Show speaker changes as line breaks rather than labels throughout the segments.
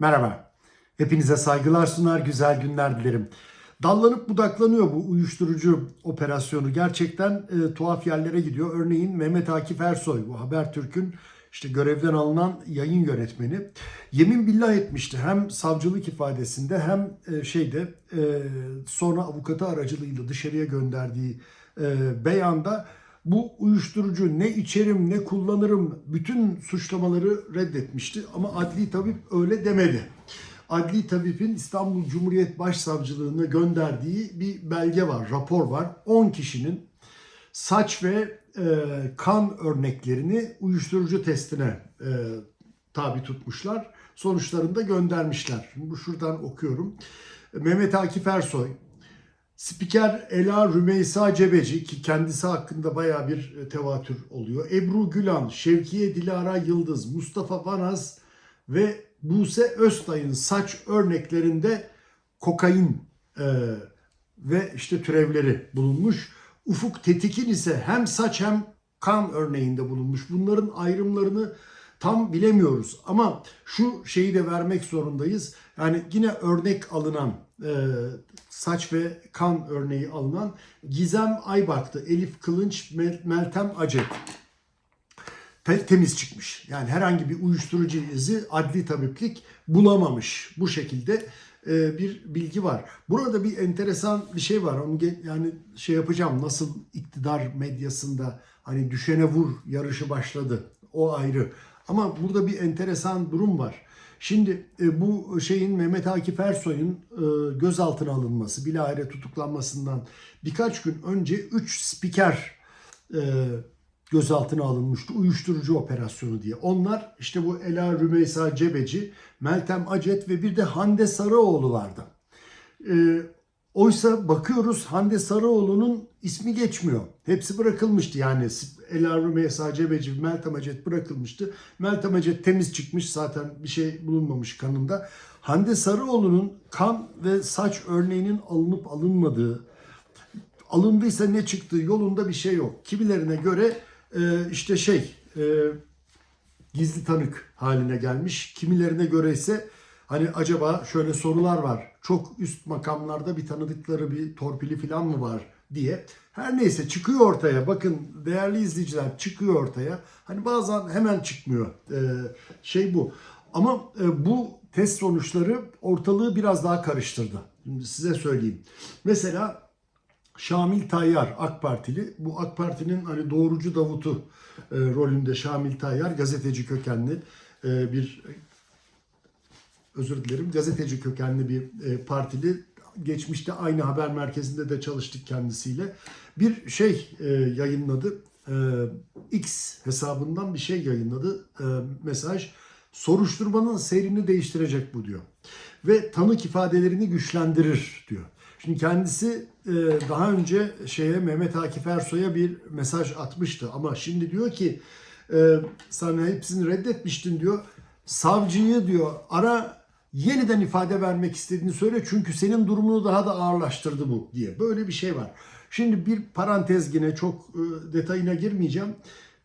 Merhaba. Hepinize saygılar sunar, güzel günler dilerim. Dallanıp budaklanıyor bu uyuşturucu operasyonu. Gerçekten e, tuhaf yerlere gidiyor. Örneğin Mehmet Akif Ersoy, bu Habertürk'ün işte görevden alınan yayın yönetmeni yemin billah etmişti. Hem savcılık ifadesinde hem e, şeyde e, sonra avukatı aracılığıyla dışarıya gönderdiği e, beyanda bu uyuşturucu ne içerim ne kullanırım bütün suçlamaları reddetmişti ama adli tabip öyle demedi. Adli tabipin İstanbul Cumhuriyet Başsavcılığına gönderdiği bir belge var, rapor var. 10 kişinin saç ve e, kan örneklerini uyuşturucu testine e, tabi tutmuşlar. Sonuçlarını da göndermişler. Şimdi şuradan okuyorum. Mehmet Akif Ersoy, Spiker Ela Rümeysa Cebeci ki kendisi hakkında baya bir e, tevatür oluyor. Ebru Gülan, Şevkiye Dilara Yıldız, Mustafa Vanaz ve Buse Öztay'ın saç örneklerinde kokain e, ve işte türevleri bulunmuş. Ufuk Tetik'in ise hem saç hem kan örneğinde bulunmuş. Bunların ayrımlarını tam bilemiyoruz ama şu şeyi de vermek zorundayız. Yani yine örnek alınan e, saç ve kan örneği alınan Gizem Aybak'tı, Elif Kılınç, Mel- Meltem Acet te- temiz çıkmış. Yani herhangi bir uyuşturucu izi adli tabiplik bulamamış. Bu şekilde e, bir bilgi var. Burada bir enteresan bir şey var. Onu yani şey yapacağım. Nasıl iktidar medyasında hani düşene vur yarışı başladı. O ayrı. Ama burada bir enteresan durum var. Şimdi e, bu şeyin Mehmet Akif Ersoy'un e, gözaltına alınması, bilahare tutuklanmasından birkaç gün önce 3 spiker e, gözaltına alınmıştı. Uyuşturucu operasyonu diye. Onlar işte bu Ela Rümeysa Cebeci, Meltem Acet ve bir de Hande Sarıoğlu vardı. Oysa bakıyoruz Hande Sarıoğlu'nun ismi geçmiyor. Hepsi bırakılmıştı yani. Ela Rümeysa Cebeci, Meltem Acet bırakılmıştı. Meltem Acet temiz çıkmış zaten bir şey bulunmamış kanında. Hande Sarıoğlu'nun kan ve saç örneğinin alınıp alınmadığı, alındıysa ne çıktığı yolunda bir şey yok. Kimilerine göre e, işte şey e, gizli tanık haline gelmiş. Kimilerine göre ise hani acaba şöyle sorular var. Çok üst makamlarda bir tanıdıkları bir torpili falan mı var diye. Her neyse çıkıyor ortaya. Bakın değerli izleyiciler çıkıyor ortaya. Hani bazen hemen çıkmıyor. E, şey bu. Ama e, bu test sonuçları ortalığı biraz daha karıştırdı. Şimdi size söyleyeyim. Mesela Şamil Tayyar AK Partili. Bu AK Parti'nin hani doğrucu Davut'u e, rolünde Şamil Tayyar gazeteci kökenli e, bir özür dilerim gazeteci kökenli bir e, partili. Geçmişte aynı haber merkezinde de çalıştık kendisiyle. Bir şey e, yayınladı. E, X hesabından bir şey yayınladı. E, mesaj soruşturmanın seyrini değiştirecek bu diyor. Ve tanık ifadelerini güçlendirir diyor. Şimdi kendisi e, daha önce şeye Mehmet Akif Ersoy'a bir mesaj atmıştı ama şimdi diyor ki e, sen hepsini reddetmiştin diyor. Savcıyı diyor ara yeniden ifade vermek istediğini söyle çünkü senin durumunu daha da ağırlaştırdı bu diye. Böyle bir şey var. Şimdi bir parantez yine çok e, detayına girmeyeceğim.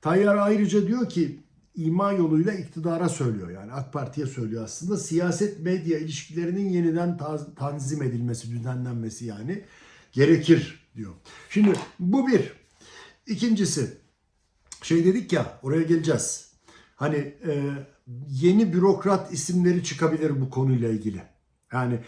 Tayyar ayrıca diyor ki ima yoluyla iktidara söylüyor yani AK Parti'ye söylüyor aslında. Siyaset medya ilişkilerinin yeniden tanzim edilmesi, düzenlenmesi yani gerekir diyor. Şimdi bu bir. İkincisi şey dedik ya oraya geleceğiz. Hani e, yeni bürokrat isimleri çıkabilir bu konuyla ilgili. Yani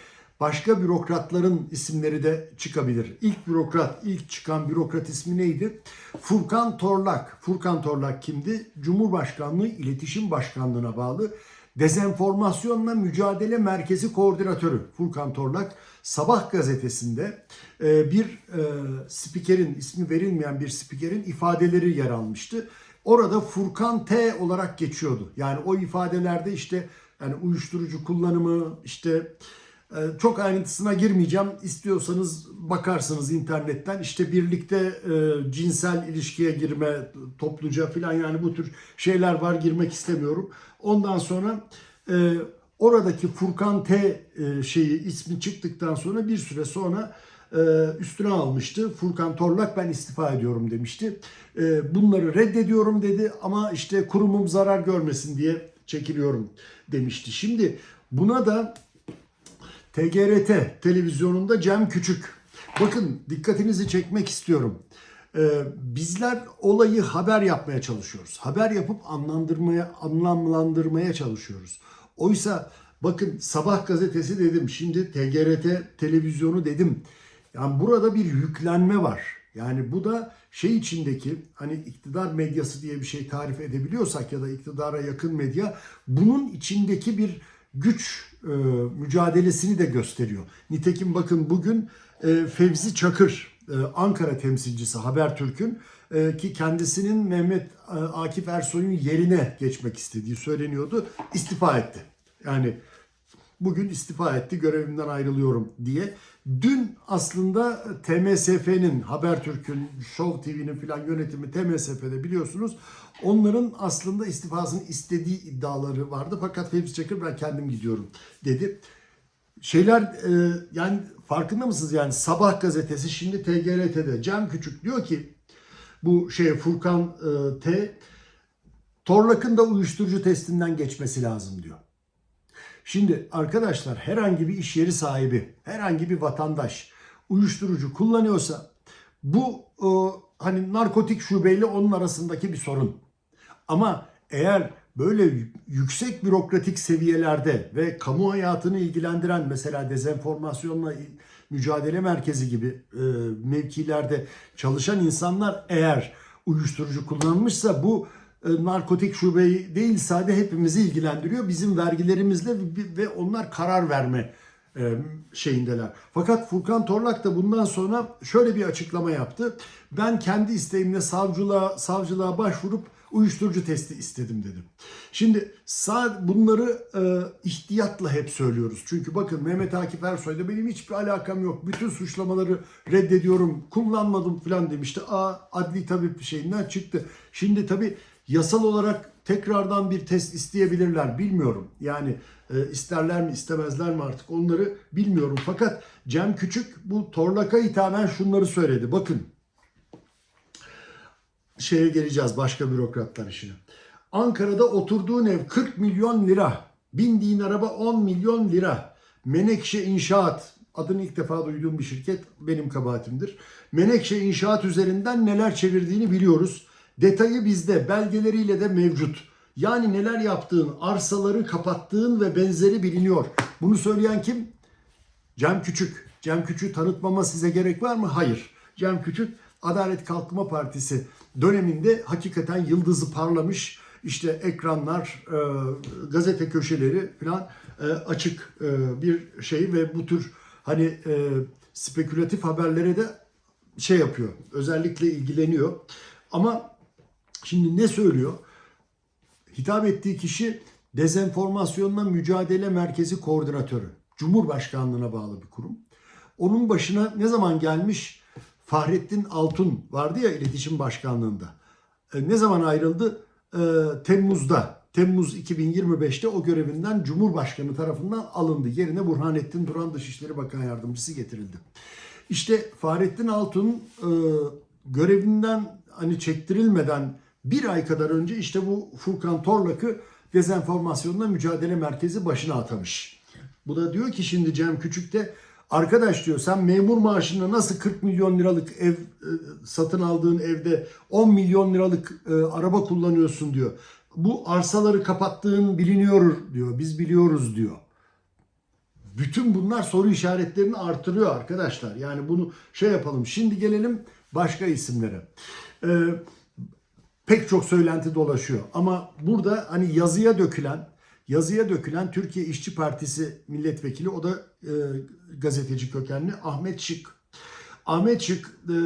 başka bürokratların isimleri de çıkabilir. İlk bürokrat, ilk çıkan bürokrat ismi neydi? Furkan Torlak. Furkan Torlak kimdi? Cumhurbaşkanlığı İletişim Başkanlığı'na bağlı Dezenformasyonla Mücadele Merkezi Koordinatörü Furkan Torlak Sabah gazetesinde e, bir e, spikerin ismi verilmeyen bir spikerin ifadeleri yer almıştı. Orada Furkan T olarak geçiyordu. Yani o ifadelerde işte yani uyuşturucu kullanımı işte e, çok ayrıntısına girmeyeceğim. İstiyorsanız bakarsınız internetten. İşte birlikte e, cinsel ilişkiye girme topluca falan yani bu tür şeyler var girmek istemiyorum. Ondan sonra e, oradaki Furkan T şeyi ismi çıktıktan sonra bir süre sonra üstüne almıştı. Furkan Torlak ben istifa ediyorum demişti. E, bunları reddediyorum dedi ama işte kurumum zarar görmesin diye çekiliyorum demişti. Şimdi Buna da TGRT televizyonunda Cem Küçük. Bakın dikkatinizi çekmek istiyorum. Ee, bizler olayı haber yapmaya çalışıyoruz. Haber yapıp anlamlandırmaya, anlamlandırmaya çalışıyoruz. Oysa bakın Sabah gazetesi dedim, şimdi TGRT televizyonu dedim. Yani burada bir yüklenme var. Yani bu da şey içindeki hani iktidar medyası diye bir şey tarif edebiliyorsak ya da iktidara yakın medya bunun içindeki bir güç e, mücadelesini de gösteriyor. Nitekim bakın bugün e, Fevzi Çakır e, Ankara temsilcisi Habertürk'ün e, ki kendisinin Mehmet e, Akif Ersoy'un yerine geçmek istediği söyleniyordu. İstifa etti. Yani bugün istifa etti görevimden ayrılıyorum diye. Dün aslında TMSF'nin, Habertürk'ün, Show TV'nin filan yönetimi TMSF'de biliyorsunuz. Onların aslında istifasını istediği iddiaları vardı. Fakat Fevzi Çakır ben kendim gidiyorum dedi. Şeyler e, yani farkında mısınız yani Sabah gazetesi şimdi TGRT'de Cem Küçük diyor ki bu şey Furkan e, T Torlak'ın da uyuşturucu testinden geçmesi lazım diyor. Şimdi arkadaşlar herhangi bir iş yeri sahibi, herhangi bir vatandaş uyuşturucu kullanıyorsa bu e, hani narkotik şubeyle onun arasındaki bir sorun. Ama eğer böyle yüksek bürokratik seviyelerde ve kamu hayatını ilgilendiren mesela dezenformasyonla mücadele merkezi gibi e, mevkilerde çalışan insanlar eğer uyuşturucu kullanmışsa bu narkotik şubeyi değil sade hepimizi ilgilendiriyor. Bizim vergilerimizle ve onlar karar verme e, şeyindeler. Fakat Furkan Torlak da bundan sonra şöyle bir açıklama yaptı. Ben kendi isteğimle savcılığa savcılığa başvurup uyuşturucu testi istedim dedim. Şimdi bunları e, ihtiyatla hep söylüyoruz. Çünkü bakın Mehmet Akif Ersoy'da benim hiçbir alakam yok. Bütün suçlamaları reddediyorum. Kullanmadım falan demişti. Aa adli tabip şeyinden çıktı. Şimdi tabii yasal olarak tekrardan bir test isteyebilirler. Bilmiyorum. Yani e, isterler mi istemezler mi artık onları bilmiyorum. Fakat Cem Küçük bu Torlak'a hitaben şunları söyledi. Bakın şeye geleceğiz başka bürokratlar işine. Ankara'da oturduğun ev 40 milyon lira. Bindiğin araba 10 milyon lira. Menekşe İnşaat adını ilk defa duyduğum bir şirket benim kabahatimdir. Menekşe İnşaat üzerinden neler çevirdiğini biliyoruz. Detayı bizde belgeleriyle de mevcut. Yani neler yaptığın, arsaları kapattığın ve benzeri biliniyor. Bunu söyleyen kim? Cem Küçük. Cem Küçük'ü tanıtmama size gerek var mı? Hayır. Cem Küçük Adalet Kalkınma Partisi döneminde hakikaten yıldızı parlamış. İşte ekranlar, e, gazete köşeleri falan e, açık e, bir şey ve bu tür hani e, spekülatif haberlere de şey yapıyor. Özellikle ilgileniyor. Ama şimdi ne söylüyor? Hitap ettiği kişi Dezenformasyonla Mücadele Merkezi Koordinatörü. Cumhurbaşkanlığına bağlı bir kurum. Onun başına ne zaman gelmiş? Fahrettin Altun vardı ya iletişim başkanlığında. E, ne zaman ayrıldı? E, Temmuz'da. Temmuz 2025'te o görevinden Cumhurbaşkanı tarafından alındı. Yerine Burhanettin Duran Dışişleri Bakan Yardımcısı getirildi. İşte Fahrettin Altun e, görevinden hani çektirilmeden bir ay kadar önce işte bu Furkan Torlak'ı dezenformasyonla mücadele merkezi başına atamış. Bu da diyor ki şimdi Cem Küçük de arkadaş diyor sen memur maaşında nasıl 40 milyon liralık ev e, satın aldığın evde 10 milyon liralık e, araba kullanıyorsun diyor. Bu arsaları kapattığın biliniyor diyor. Biz biliyoruz diyor. Bütün bunlar soru işaretlerini artırıyor arkadaşlar. Yani bunu şey yapalım. Şimdi gelelim başka isimlere. Ee, pek çok söylenti dolaşıyor. Ama burada hani yazıya dökülen, yazıya dökülen Türkiye İşçi Partisi milletvekili o da e, gazeteci kökenli Ahmet Şık. Ahmet Şık e,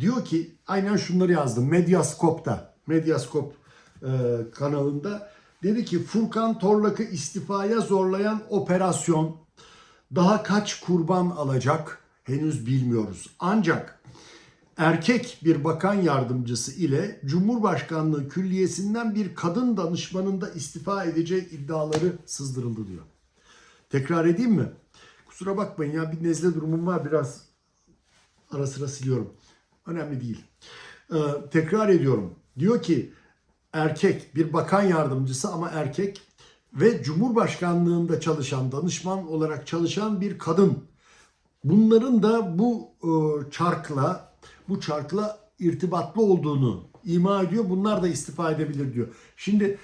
diyor ki aynen şunları yazdım Medyaskop'ta. Medyaskop e, kanalında dedi ki Furkan Torlak'ı istifaya zorlayan operasyon daha kaç kurban alacak henüz bilmiyoruz. Ancak erkek bir bakan yardımcısı ile Cumhurbaşkanlığı Külliyesi'nden bir kadın danışmanın da istifa edeceği iddiaları sızdırıldı diyor. Tekrar edeyim mi? Kusura bakmayın ya bir nezle durumum var biraz ara sıra siliyorum. Önemli değil. Ee, tekrar ediyorum. Diyor ki erkek bir bakan yardımcısı ama erkek ve Cumhurbaşkanlığında çalışan, danışman olarak çalışan bir kadın. Bunların da bu e, çarkla, bu çarkla irtibatlı olduğunu ima ediyor. Bunlar da istifa edebilir diyor. Şimdi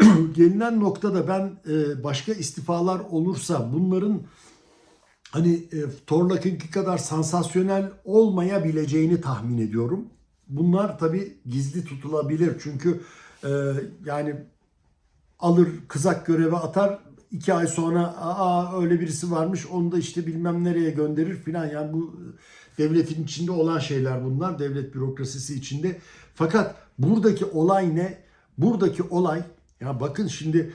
gelinen noktada ben e, başka istifalar olursa bunların hani e, Torlak'ınki kadar sansasyonel olmayabileceğini tahmin ediyorum. Bunlar tabi gizli tutulabilir çünkü e, yani alır kızak göreve atar iki ay sonra aa öyle birisi varmış onu da işte bilmem nereye gönderir filan. Yani bu devletin içinde olan şeyler bunlar devlet bürokrasisi içinde. Fakat buradaki olay ne? Buradaki olay ya bakın şimdi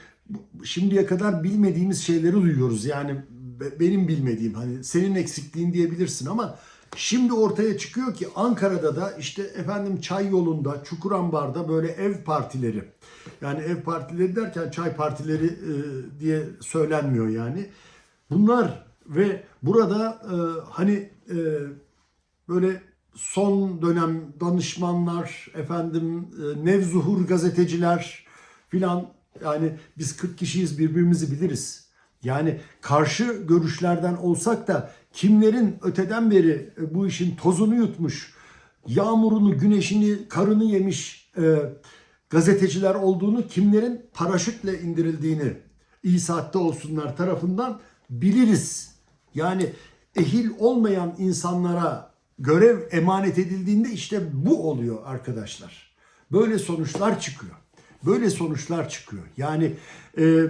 şimdiye kadar bilmediğimiz şeyleri duyuyoruz. Yani be- benim bilmediğim hani senin eksikliğin diyebilirsin ama şimdi ortaya çıkıyor ki Ankara'da da işte efendim çay yolunda Çukurambar'da böyle ev partileri yani ev partileri derken çay partileri e, diye söylenmiyor yani bunlar ve burada e, hani e, böyle son dönem danışmanlar, efendim e, nevzuhur gazeteciler filan yani biz 40 kişiyiz birbirimizi biliriz. Yani karşı görüşlerden olsak da kimlerin öteden beri e, bu işin tozunu yutmuş, yağmurunu, güneşini, karını yemiş e, gazeteciler olduğunu, kimlerin paraşütle indirildiğini iyi saatte olsunlar tarafından biliriz. Yani ehil olmayan insanlara görev emanet edildiğinde işte bu oluyor arkadaşlar. Böyle sonuçlar çıkıyor. Böyle sonuçlar çıkıyor. Yani e,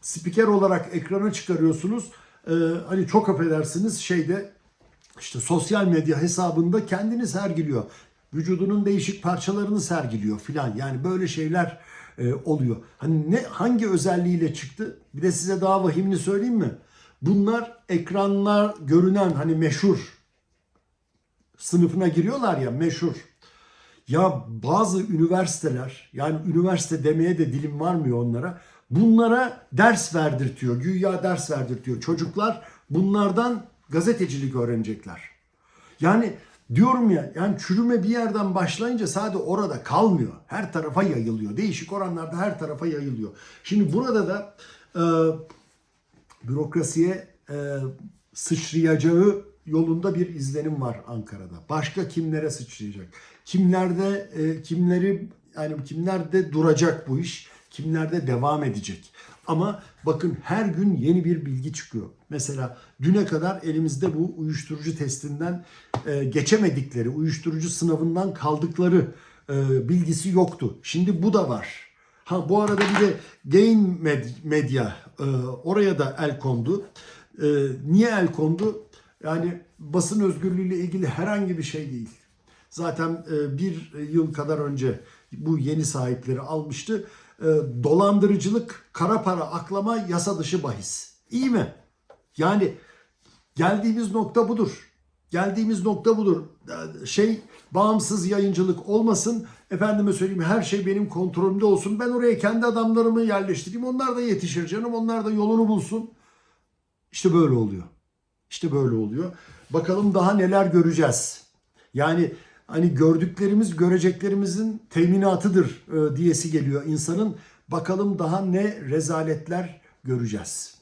spiker olarak ekrana çıkarıyorsunuz. E, hani çok affedersiniz şeyde işte sosyal medya hesabında kendini sergiliyor. Vücudunun değişik parçalarını sergiliyor filan. Yani böyle şeyler e, oluyor. Hani ne hangi özelliğiyle çıktı? Bir de size daha vahimini söyleyeyim mi? Bunlar ekranlar görünen hani meşhur sınıfına giriyorlar ya meşhur. Ya bazı üniversiteler yani üniversite demeye de dilim varmıyor onlara. Bunlara ders verdirtiyor. Güya ders verdirtiyor. Çocuklar bunlardan gazetecilik öğrenecekler. Yani diyorum ya yani çürüme bir yerden başlayınca sadece orada kalmıyor. Her tarafa yayılıyor. Değişik oranlarda her tarafa yayılıyor. Şimdi burada da e, bürokrasiye e, sıçrayacağı yolunda bir izlenim var Ankara'da. Başka kimlere sıçrayacak? Kimlerde e, kimleri yani kimlerde duracak bu iş? Kimlerde devam edecek? Ama bakın her gün yeni bir bilgi çıkıyor. Mesela düne kadar elimizde bu uyuşturucu testinden e, geçemedikleri, uyuşturucu sınavından kaldıkları e, bilgisi yoktu. Şimdi bu da var. Ha bu arada bir de Gain Med- Medya e, oraya da el kondu. E, niye el kondu? Yani basın özgürlüğüyle ilgili herhangi bir şey değil. Zaten e, bir yıl kadar önce bu yeni sahipleri almıştı. E, dolandırıcılık, kara para aklama yasa dışı bahis. İyi mi? Yani geldiğimiz nokta budur. Geldiğimiz nokta budur. Ee, Şey bağımsız yayıncılık olmasın. Efendime söyleyeyim her şey benim kontrolümde olsun. Ben oraya kendi adamlarımı yerleştireyim. Onlar da yetişir canım. Onlar da yolunu bulsun. İşte böyle oluyor. İşte böyle oluyor. Bakalım daha neler göreceğiz. Yani hani gördüklerimiz göreceklerimizin teminatıdır e, diyesi geliyor insanın. Bakalım daha ne rezaletler göreceğiz.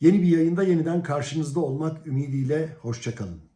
Yeni bir yayında yeniden karşınızda olmak ümidiyle hoşçakalın.